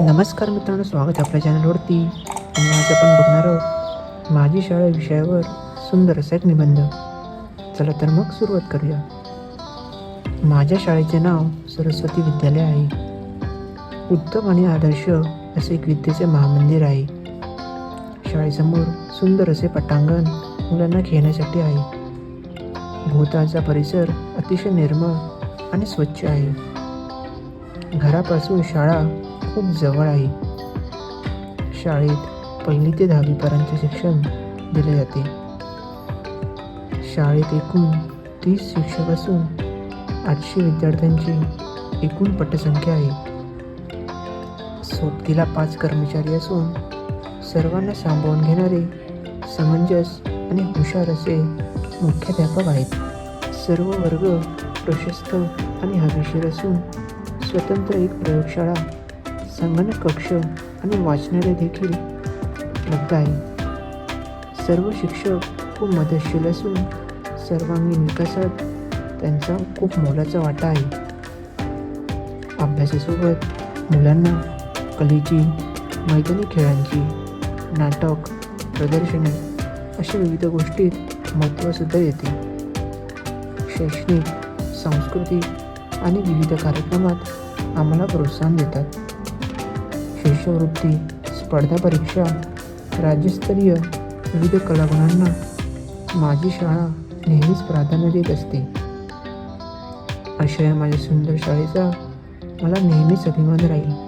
नमस्कार मित्रांनो स्वागत आपल्या चॅनलवरती आणि आज आपण बघणार आहोत माझी शाळा विषयावर सुंदर असा एक निबंध. चला तर मग सुरुवात करूया. माझ्या शाळेचे नाव सरस्वती विद्यालय आहे. उत्तम आणि आदर्श असे एक विद्येचे महामंदिर आहे. शाळेसमोर सुंदर असे पटांगण मुलांना खेळण्यासाठी आहे. भोवतालचा परिसर अतिशय निर्मळ आणि स्वच्छ आहे. घरापासून शाळा खूप जवळ आहे. शाळेत पहिली ते दहावीपर्यंत शिक्षण दिले जाते. शाळेत एकूण तीस शिक्षक असून आठशे विद्यार्थ्यांची एकूण पटसंख्या आहे. सोबतीला पाच कर्मचारी असून सर्वांना सांभाळून घेणारे समंजस आणि हुशार असे मुख्याध्यापक आहेत. सर्व वर्ग प्रशस्त आणि हवेशीर असून स्वतंत्र एक प्रयोगशाळा संगणक कक्ष आणि वाचनालय देखील उपलब्ध आहे. सर्व शिक्षक खूप मदतशील असून सर्वांगीण विकासात त्यांचा खूप मोलाचा वाटा आहे. अभ्यासासोबत मुलांना कलेची मैदानी खेळांची नाटक प्रदर्शने अशा विविध गोष्टीत महत्त्वसुद्धा येते शैक्षणिक सांस्कृतिक आणि विविध कार्यक्रमात आम्हाला प्रोत्साहन देतात. शिष्यवृत्ती स्पर्धा परीक्षा राज्यस्तरीय विविध कलागुणांना माझी शाळा नेहमीच प्राधान्य देत असते. अशा या माझ्या सुंदर शाळेचा मला नेहमीच अभिमान राहील.